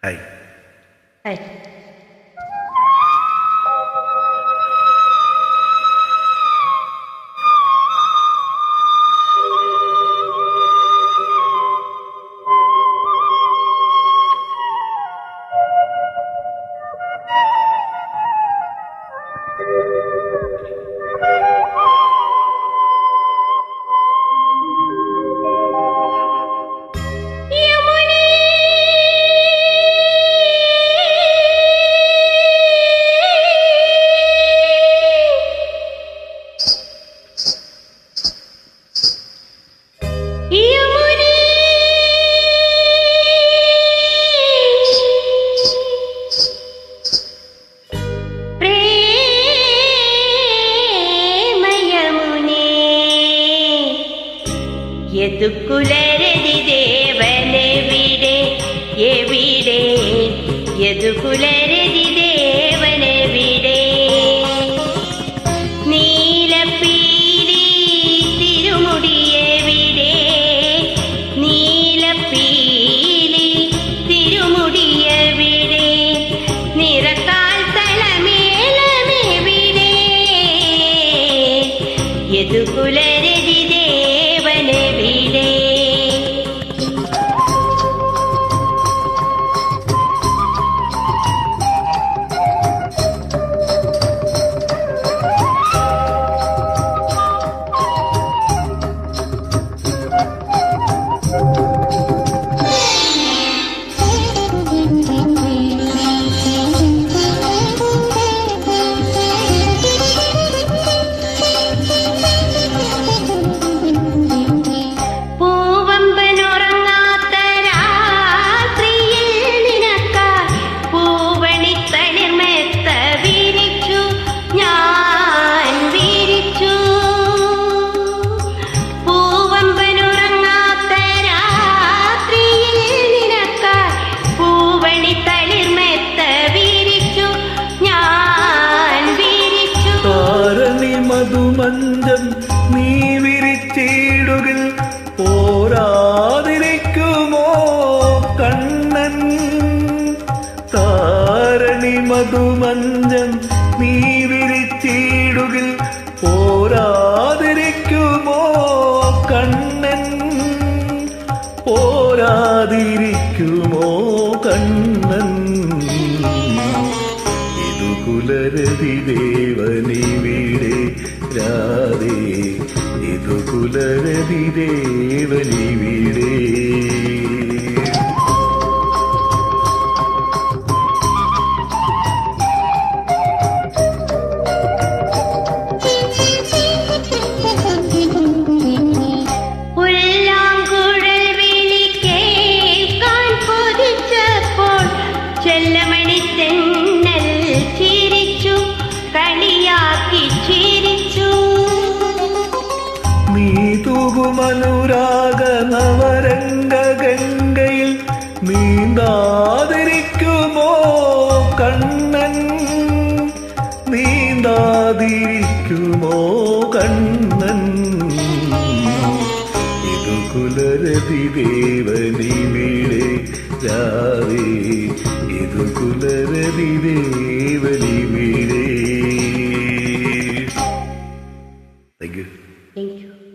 哎。哎。യദുകുലരതി ദേവനെവിടെ? എവിടെ? യദുകുലരതി ദേവനെവിടെ? നീലപ്പീലി തിരുമുടിയെവിടെ നീലപ്പീലി മധുമഞ്ചം നീ വിരിച്ചിടുകിൽ പോരാതിരിക്കുമോ കണ്ണൻ? താരണി മധുമഞ്ചം നീ വിരിച്ചിടുകിൽ പോരാതിരിക്കുമോ കണ്ണൻ? പോരാതിരിക്കുമോ കണ്ണൻ? ഇതു കുലരതി ദേവനിവിടെ രാധേ ഇതു കുലരതി ദേവനിവിടെ കുങ്കുമനുരാഗ നവരംഗ ഗംഗയിൽ നീന്താതിരിക്കുമോ കണ്ണൻ നീന്താതിരിക്കുമോ കണ്ണൻ ഇതു കുലരതി ദേവനിവിടെ രാവേ ഇതു കുലരതി ദേവനിവിടെ Thank you. Thank you.